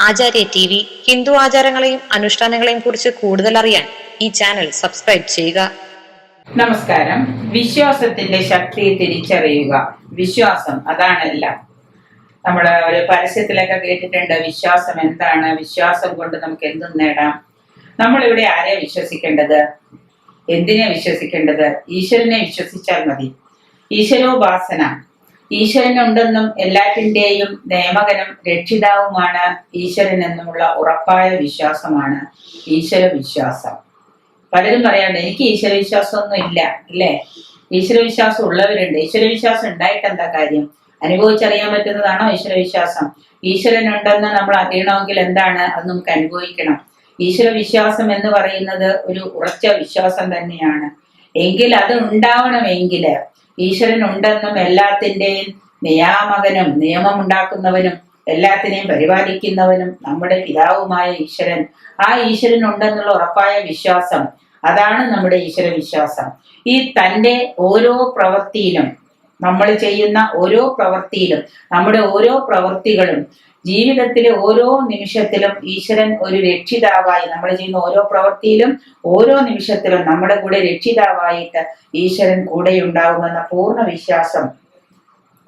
ആചാര്യ T V Hindu ആചാരങ്ങളെയും അനുഷ്ഠാനങ്ങളെയും കുറിച്ച് കൂടുതൽ അറിയാൻ ഈ ചാനൽ സബ്സ്ക്രൈബ് ചെയ്യുക. നമസ്കാരം. വിശ്വാസത്തിന്റെ ശക്തിയെ തിരിച്ചറിയുക. വിശ്വാസം അതാണ് എല്ലാം. നമ്മൾ ഒരു പരസ്യത്തിലൊക്കെ കേട്ടിട്ടുണ്ട് വിശ്വാസം എന്താണ്? വിശ്വാസം കൊണ്ട് നമുക്ക് എന്തും നേടാം. നമ്മൾ ഇവിടെ ആരെ വിശ്വസിക്കേണ്ടത്? എന്തിനെ വിശ്വസിക്കേണ്ടത്? ഈശ്വരനെ വിശ്വസിച്ചാൽ മതി. ഈശ്വരോപാസന. ഈശ്വരനുണ്ടെന്നും എല്ലാറ്റിന്റെയും നിയമകനും രക്ഷിതാവുമാണ് ഈശ്വരൻ എന്നുമുള്ള ഉറപ്പായ വിശ്വാസമാണ് ഈശ്വര വിശ്വാസം പലരും പറയാണ്ട് എനിക്ക് ഈശ്വര വിശ്വാസമൊന്നും ഇല്ല ഇല്ലേ ഈശ്വരവിശ്വാസം ഉള്ളവരുണ്ട്. ഈശ്വരവിശ്വാസം ഉണ്ടായിട്ട് എന്താ കാര്യം? അനുഭവിച്ചറിയാൻ പറ്റുന്നതാണോ ഈശ്വരവിശ്വാസം? ഈശ്വരൻ ഉണ്ടെന്ന് നമ്മൾ അറിയണമെങ്കിൽ എന്താണ്? അത് നമുക്ക് അനുഭവിക്കണം. ഈശ്വരവിശ്വാസം എന്ന് പറയുന്നത് ഒരു ഉറച്ച വിശ്വാസം തന്നെയാണ്. എങ്കിൽ അത് ഉണ്ടാവണമെങ്കിൽ ഈശ്വരൻ ഉണ്ടെന്നും എല്ലാത്തിന്റെയും നിയാമകനും നിയമമുണ്ടാക്കുന്നവനും എല്ലാത്തിനെയും പരിപാലിക്കുന്നവനും നമ്മുടെ പിതാവുമായ ഈശ്വരൻ. ആ ഈശ്വരൻ ഉണ്ടെന്നുള്ള ഉറപ്പായ വിശ്വാസം അതാണ് നമ്മുടെ ഈശ്വര വിശ്വാസം ഈ തന്റെ ഓരോ പ്രവൃത്തിയിലും നമ്മൾ ചെയ്യുന്ന ഓരോ പ്രവൃത്തിയിലും നമ്മുടെ ഓരോ പ്രവൃത്തികളും ജീവിതത്തിലെ ഓരോ നിമിഷത്തിലും ഈശ്വരൻ ഒരു രക്ഷിതാവായി നമ്മൾ ചെയ്യുന്ന ഓരോ പ്രവൃത്തിയിലും ഓരോ നിമിഷത്തിലും നമ്മുടെ കൂടെ രക്ഷിതാവായിട്ട് ഈശ്വരൻ കൂടെ ഉണ്ടാകുമെന്ന പൂർണ വിശ്വാസം.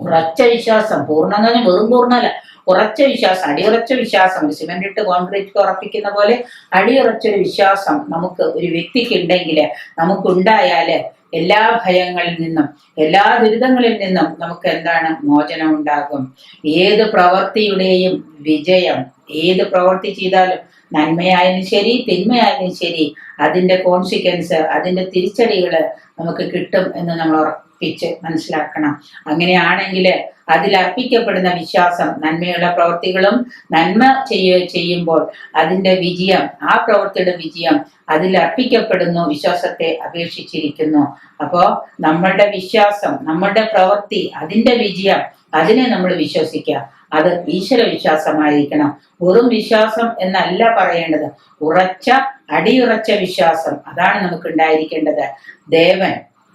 ഉറച്ച വിശ്വാസം. പൂർണ എന്ന് പറഞ്ഞാൽ വെറും പൂർണല്ല ഉറച്ച വിശ്വാസം. അടിയുറച്ച വിശ്വാസം. ഒരു സിമെന്റ് ഇട്ട് കോൺക്രീറ്റ് ഉറപ്പിക്കുന്ന പോലെ അടിയുറച്ചൊരു വിശ്വാസം നമുക്ക് ഒരു വ്യക്തിക്ക് ഉണ്ടെങ്കിൽ നമുക്കുണ്ടായാൽ എല്ലാ ഭയങ്ങളിൽ നിന്നും എല്ലാ ദുരിതങ്ങളിൽ നിന്നും നമുക്ക് എന്താണ് മോചനം ഉണ്ടാകും ഏത് പ്രവൃത്തിയുടെയും വിജയം ഏത് പ്രവൃത്തി ചെയ്താലും നന്മയായാലും ശരി തിന്മയായാലും ശരി അതിന്റെ കോൺസിക്വൻസ് അതിന്റെ തിരിച്ചടികൾ നമുക്ക് കിട്ടും എന്ന് നമ്മൾ ഉറപ്പിച്ച് മനസ്സിലാക്കണം. അങ്ങനെയാണെങ്കിൽ അതിൽ അർപ്പിക്കപ്പെടുന്ന വിശ്വാസം നന്മയുള്ള പ്രവൃത്തികളും നന്മ ചെയ്യ ചെയ്യുമ്പോൾ അതിന്റെ വിജയം ആ പ്രവൃത്തിയുടെ വിജയം അതിൽ അർപ്പിക്കപ്പെടുന്നു വിശ്വാസത്തെ അപേക്ഷിച്ചിരിക്കുന്നു. അപ്പോൾ നമ്മളുടെ വിശ്വാസം നമ്മളുടെ പ്രവൃത്തി അതിന്റെ വിജയം അതിനെ നമ്മൾ വിശ്വസിക്കുക. അത് ഈശ്വര വിശ്വാസമായിരിക്കണം. വെറും വിശ്വാസം എന്നല്ല പറയേണ്ടത്. ഉറച്ച അടിയുറച്ച വിശ്വാസം അതാണ് നമുക്ക് ഉണ്ടായിരിക്കേണ്ടത്. ദേവൻ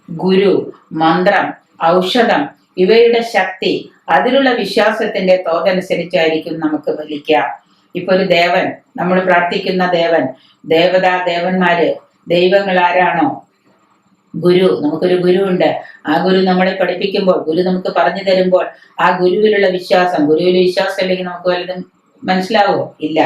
ഗുരു മന്ത്രം ഔഷധം ഇവയുടെ ശക്തി അതിലുള്ള വിശ്വാസത്തിന്റെ തോതനുസരിച്ചായിരിക്കും നമുക്ക് ഫലിക്കുക. ഇപ്പൊ ഒരു ദേവൻ നമ്മൾ പ്രാർത്ഥിക്കുന്ന ദേവൻ ദേവതാ ദേവന്മാര് ദൈവങ്ങൾ ആരാണോ? ഗുരു നമുക്കൊരു ഗുരു ഉണ്ട് ആ ഗുരു നമ്മളെ പഠിപ്പിക്കുമ്പോൾ ഗുരു നമുക്ക് പറഞ്ഞു തരുമ്പോൾ ആ ഗുരുവിലുള്ള വിശ്വാസം ഗുരുവിൽ വിശ്വാസം ഇല്ലെങ്കിൽ നമുക്ക് വലുതും മനസ്സിലാവോ ഇല്ല.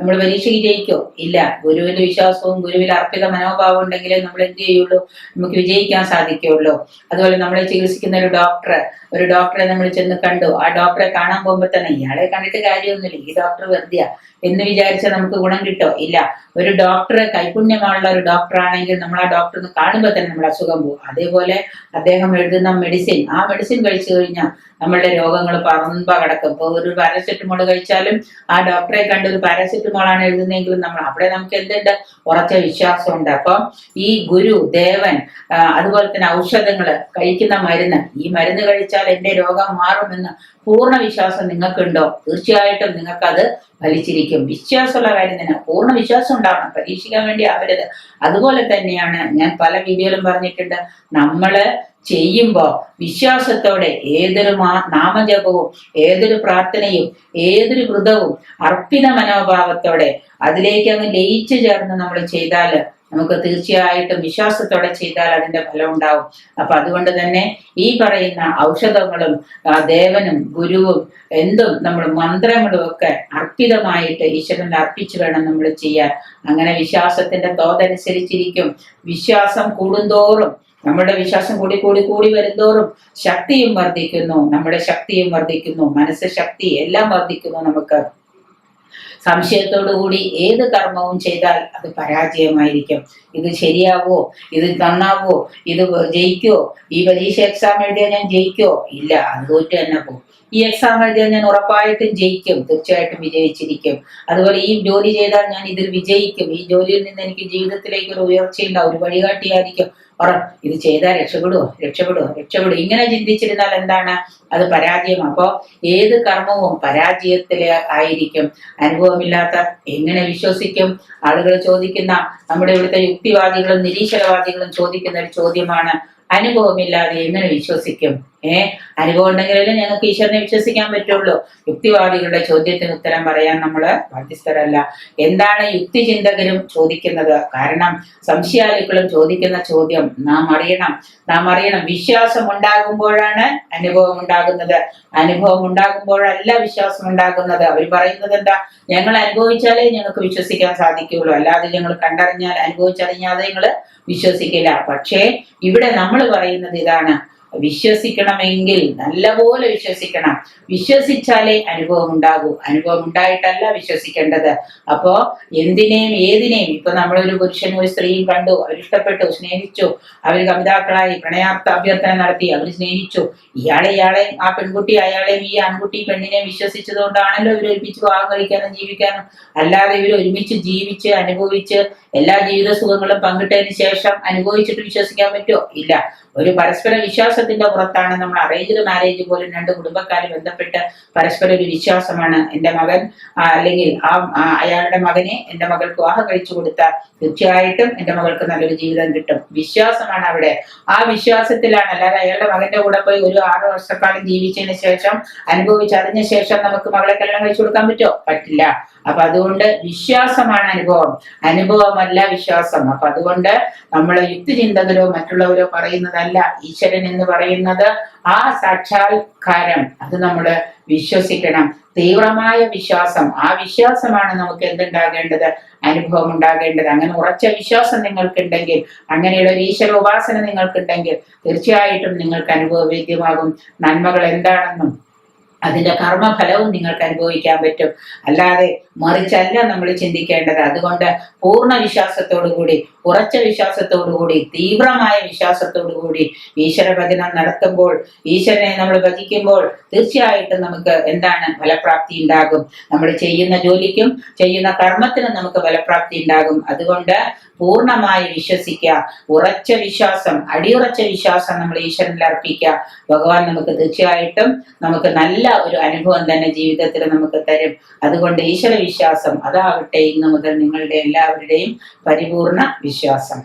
നമ്മൾ പരീക്ഷയ്ക്ക് ജയിക്കോ ഇല്ല. ഗുരുവിൽ വിശ്വാസവും ഗുരുവിൽ അർപ്പിത മനോഭാവം ഉണ്ടെങ്കിലേ നമ്മൾ എന്ത് ചെയ്യുള്ളൂ? നമുക്ക് വിജയിക്കാൻ സാധിക്കുള്ളൂ അതുപോലെ നമ്മളെ ചികിത്സിക്കുന്ന ഒരു ഡോക്ടർ ഒരു ഡോക്ടറെ നമ്മൾ ചെന്ന് കണ്ടു. ആ ഡോക്ടറെ കാണാൻ പോകുമ്പോൾ തന്നെ ഇയാളെ കണ്ടിട്ട് കാര്യമൊന്നുമില്ല. ഈ ഡോക്ടർ വെറുതെയാ. എന്ന് വിചാരിച്ചാൽ നമുക്ക് ഗുണം കിട്ടോ? ഇല്ല. ഒരു ഡോക്ടർ കൈപുണ്യമുള്ള ഒരു ഡോക്ടർ ആണെങ്കിൽ നമ്മൾ ആ ഡോക്ടറിന് കാണുമ്പോൾ തന്നെ നമ്മൾ അസുഖം പോകും. അതേപോലെ അദ്ദേഹം എഴുതുന്ന മെഡിസിൻ ആ മെഡിസിൻ കഴിച്ചു കഴിഞ്ഞാൽ നമ്മളുടെ രോഗങ്ങൾ പറമ്പ കിടക്കും. ഇപ്പോൾ ഒരു പാരസെറ്റമോൾ കഴിച്ചാലും ആ ഡോക്ടറെ കണ്ട് ഒരു പാരസെറ്റമോളാണ് എഴുതുന്നതെങ്കിലും നമ്മൾ അവിടെ നമുക്ക് എന്തുണ്ട്? ഉറച്ച വിശ്വാസമുണ്ട്. അപ്പം ഈ ഗുരു ദേവൻ അതുപോലെ തന്നെ ഔഷധങ്ങൾ കഴിക്കുന്ന മരുന്ന് ഈ മരുന്ന് കഴിച്ചാൽ എന്റെ രോഗം മാറുമെന്ന് പൂർണ വിശ്വാസം നിങ്ങൾക്കുണ്ടോ? തീർച്ചയായിട്ടും നിങ്ങൾക്കത് ഫലിച്ചിരിക്കും. വിശ്വാസമുള്ള കാര്യം തന്നെ. പൂർണ വിശ്വാസം ഉണ്ടാവണം. പരീക്ഷിക്കാൻ വേണ്ടി ആവരുത്. അതുപോലെ തന്നെയാണ് ഞാൻ പല വീഡിയോയിലും പറഞ്ഞിട്ടുണ്ട്. നമ്മൾ ചെയ്യുമ്പോൾ വിശ്വാസത്തോടെ ഏതൊരു മാ നാമജപവും ഏതൊരു പ്രാർത്ഥനയും ഏതൊരു വ്രതവും അർപ്പിത മനോഭാവത്തോടെ അതിലേക്ക് അങ്ങ് ലയിച്ചു ചേർന്ന് നമ്മൾ ചെയ്താൽ നമുക്ക് തീർച്ചയായിട്ടും വിശ്വാസത്തോടെ ചെയ്താൽ അതിന്റെ ഫലം ഉണ്ടാവും. അപ്പൊ അതുകൊണ്ട് തന്നെ ഈ പറയുന്ന ഔഷധങ്ങളും ദേവനും ഗുരുവും എന്തും നമ്മൾ മന്ത്രങ്ങളും ഒക്കെ അർപ്പിതമായിട്ട് ഈശ്വരനിൽ അർപ്പിച്ചു വേണം നമ്മൾ ചെയ്യാൻ. അങ്ങനെ വിശ്വാസത്തിന്റെ തോതനുസരിച്ചിരിക്കും. വിശ്വാസം കൂടുന്തോറും നമ്മുടെ വിശ്വാസം കൂടി കൂടി കൂടി വരുന്തോറും ശക്തിയും വർദ്ധിക്കുന്നു. നമ്മുടെ ശക്തിയും വർദ്ധിക്കുന്നു. മനസ്സ് ശക്തി എല്ലാം വർദ്ധിക്കുന്നു നമുക്ക്. സംശയത്തോടു കൂടി ഏത് കർമ്മവും ചെയ്താൽ അത് പരാജയമായിരിക്കും. ഇത് ശരിയാവോ? ഇത് നന്നാവോ? ഇത് ജയിക്കോ? ഈ പരീക്ഷ എക്സാം എഴുതിയാൽ ഞാൻ ജയിക്കോ? ഇല്ല അത് തോറ്റ് തന്നെ പോകും. ഈ എക്സാം എഴുതിയാൽ ഞാൻ ഉറപ്പായിട്ടും ജയിക്കും തീർച്ചയായിട്ടും വിജയിച്ചിരിക്കും. അതുപോലെ ഈ ജോലി ചെയ്താൽ ഞാൻ ഇതിൽ വിജയിക്കും. ഈ ജോലിയിൽ നിന്ന് എനിക്ക് ജീവിതത്തിലേക്ക് ഒരു ഉയർച്ചയുണ്ടാവും ഒരു വഴികാട്ടിയായിരിക്കും. ഉറ ഇത് ചെയ്താൽ രക്ഷപ്പെടുവോ? രക്ഷപ്പെടുവോ? രക്ഷപ്പെടും ഇങ്ങനെ ചിന്തിച്ചിരുന്നാൽ എന്താണ്? അത് പരാജയം. അപ്പോ ഏത് കർമ്മവും പരാജയത്തിൽ ആയിരിക്കും. അനുഭവമില്ലാത്ത എങ്ങനെ വിശ്വസിക്കും? ആളുകൾ ചോദിക്കുന്ന നമ്മുടെ ഇവിടുത്തെ യുക്തിവാദികളും നിരീശ്വരവാദികളും ചോദിക്കുന്ന ഒരു ചോദ്യമാണ് അനുഭവമില്ലാതെ എങ്ങനെ വിശ്വസിക്കും? ഏഹ് അനുഭവം ഉണ്ടെങ്കിലല്ലേ ഞങ്ങൾക്ക് ഈശ്വരനെ വിശ്വസിക്കാൻ പറ്റുള്ളൂ. യുക്തിവാദികളുടെ ചോദ്യത്തിന് ഉത്തരം പറയാൻ നമ്മൾ ബാധ്യസ്ഥരല്ല. എന്താണ് യുക്തിചിന്തകരും ചോദിക്കുന്നത്? കാരണം സംശയാലുക്കളും ചോദിക്കുന്ന ചോദ്യം നാം അറിയണം. നാം അറിയണം. വിശ്വാസം ഉണ്ടാകുമ്പോഴാണ് അനുഭവം ഉണ്ടാകുന്നത്. അനുഭവം ഉണ്ടാകുമ്പോഴല്ല വിശ്വാസം ഉണ്ടാകുന്നത്. അവർ പറയുന്നത് എന്താ? ഞങ്ങൾ അനുഭവിച്ചാലേ ഞങ്ങൾക്ക് വിശ്വസിക്കാൻ സാധിക്കുകയുള്ളൂ. അല്ലാതെ ഞങ്ങൾ കണ്ടറിഞ്ഞാൽ അനുഭവിച്ചറിഞ്ഞാതെ ഞങ്ങൾ വിശ്വസിക്കില്ല. പക്ഷേ ഇവിടെ നമ്മൾ പറയുന്നത് ഇതാണ്. വിശ്വസിക്കണമെങ്കിൽ നല്ലപോലെ വിശ്വസിക്കണം. വിശ്വസിച്ചാലേ അനുഭവം ഉണ്ടാകൂ അനുഭവം ഉണ്ടായിട്ടല്ല വിശ്വസിക്കേണ്ടത്. അപ്പോ എന്തിനേയും ഏതിനേയും ഇപ്പൊ നമ്മളൊരു പുരുഷനും ഒരു സ്ത്രീയും കണ്ടു അവരിഷ്ടപ്പെട്ടു സ്നേഹിച്ചു അവർ കവിതാക്കളായി പ്രണയാർത്ഥ അഭ്യർത്ഥന നടത്തി അവർ സ്നേഹിച്ചു. ഇയാളെ ഇയാളെയും ആ പെൺകുട്ടി അയാളെയും ഈ ആൺകുട്ടി പെണ്ണിനെ വിശ്വസിച്ചത് കൊണ്ടാണല്ലോ ഇവർ ഒരുമിച്ച് വിവാഹം കഴിക്കാനും ജീവിക്കാനും. അല്ലാതെ ഇവർ ഒരുമിച്ച് ജീവിച്ച് അനുഭവിച്ച് എല്ലാ ജീവിത സുഖങ്ങളും പങ്കിട്ടതിന് ശേഷം അനുഭവിച്ചിട്ട് വിശ്വസിക്കാൻ പറ്റുമോ? ഇല്ല. ഒരു പരസ്പര വിശ്വാസത്തിന്റെ പുറത്താണ് നമ്മൾ അറേഞ്ച്ഡ് മാരേജ് പോലും രണ്ട് കുടുംബക്കാർ ബന്ധപ്പെട്ട് പരസ്പര ഒരു വിശ്വാസമാണ്. എന്റെ മകൻ അല്ലെങ്കിൽ ആ അയാളുടെ മകനെ എന്റെ മകൾക്ക് വിവാഹം കഴിച്ചു കൊടുത്ത തീർച്ചയായിട്ടും എന്റെ മകൾക്ക് നല്ലൊരു ജീവിതം കിട്ടും. വിശ്വാസമാണ് അവിടെ. ആ വിശ്വാസത്തിലാണ്. അല്ലാതെ അയാളുടെ മകന്റെ കൂടെ പോയി ഒരു ആറ് വർഷക്കാലം ജീവിച്ചതിന് ശേഷം അനുഭവിച്ചതിന് ശേഷം നമുക്ക് മകളെ കല്യാണം കഴിച്ചു കൊടുക്കാൻ പറ്റുമോ? പറ്റില്ല. അപ്പൊ അതുകൊണ്ട് വിശ്വാസമാണ് അനുഭവം. അനുഭവമല്ല വിശ്വാസം. അപ്പൊ അതുകൊണ്ട് നമ്മൾ യുക്തിചിന്തകരോ മറ്റുള്ളവരോ പറയുന്നതല്ല. ഈശ്വരൻ എന്ന് പറയുന്നത് ആ സാക്ഷാത്കാരം. അത് നമ്മൾ വിശ്വസിക്കണം. തീവ്രമായ വിശ്വാസം. ആ വിശ്വാസമാണ് നമുക്ക് എന്തുണ്ടാകേണ്ടത്? അനുഭവം ഉണ്ടാകേണ്ടത്. അങ്ങനെ ഉറച്ച വിശ്വാസം നിങ്ങൾക്കുണ്ടെങ്കിൽ അങ്ങനെയുള്ള ഒരു ഈശ്വര ഉപാസന നിങ്ങൾക്കുണ്ടെങ്കിൽ തീർച്ചയായിട്ടും നിങ്ങൾക്ക് അനുഭവവേദ്യമാകും. നന്മകൾ എന്താണെന്നും അതിന്റെ കർമ്മഫലവും നിങ്ങൾക്ക് അനുഭവിക്കാൻ പറ്റും. അല്ലാതെ മറിച്ചല്ല നമ്മൾ ചിന്തിക്കേണ്ടത്. അതുകൊണ്ട് പൂർണ വിശ്വാസത്തോടുകൂടി ഉറച്ച വിശ്വാസത്തോടുകൂടി തീവ്രമായ വിശ്വാസത്തോടുകൂടി ഈശ്വര ഭജനം നടത്തുമ്പോൾ ഈശ്വരനെ നമ്മൾ ഭജിക്കുമ്പോൾ തീർച്ചയായിട്ടും നമുക്ക് എന്താണ് ഫലപ്രാപ്തി ഉണ്ടാകും. നമ്മൾ ചെയ്യുന്ന ജോലിക്കും ചെയ്യുന്ന കർമ്മത്തിനും നമുക്ക് ഫലപ്രാപ്തി ഉണ്ടാകും. അതുകൊണ്ട് പൂർണമായി വിശ്വസിക്കുക. ഉറച്ച വിശ്വാസം അടിയുറച്ച വിശ്വാസം നമ്മൾ ഈശ്വരനിൽ അർപ്പിക്കുക. ഭഗവാൻ നമുക്ക് തീർച്ചയായിട്ടും നമുക്ക് നല്ല ഒരു അനുഭവം തന്നെ ജീവിതത്തിൽ നമുക്ക് തരും. അതുകൊണ്ട് ഈശ്വര വിശ്വാസം അതാവട്ടെ ഇന്ന് മുതൽ നിങ്ങളുടെ എല്ലാവരുടെയും പരിപൂർണ വിശ്വാസം.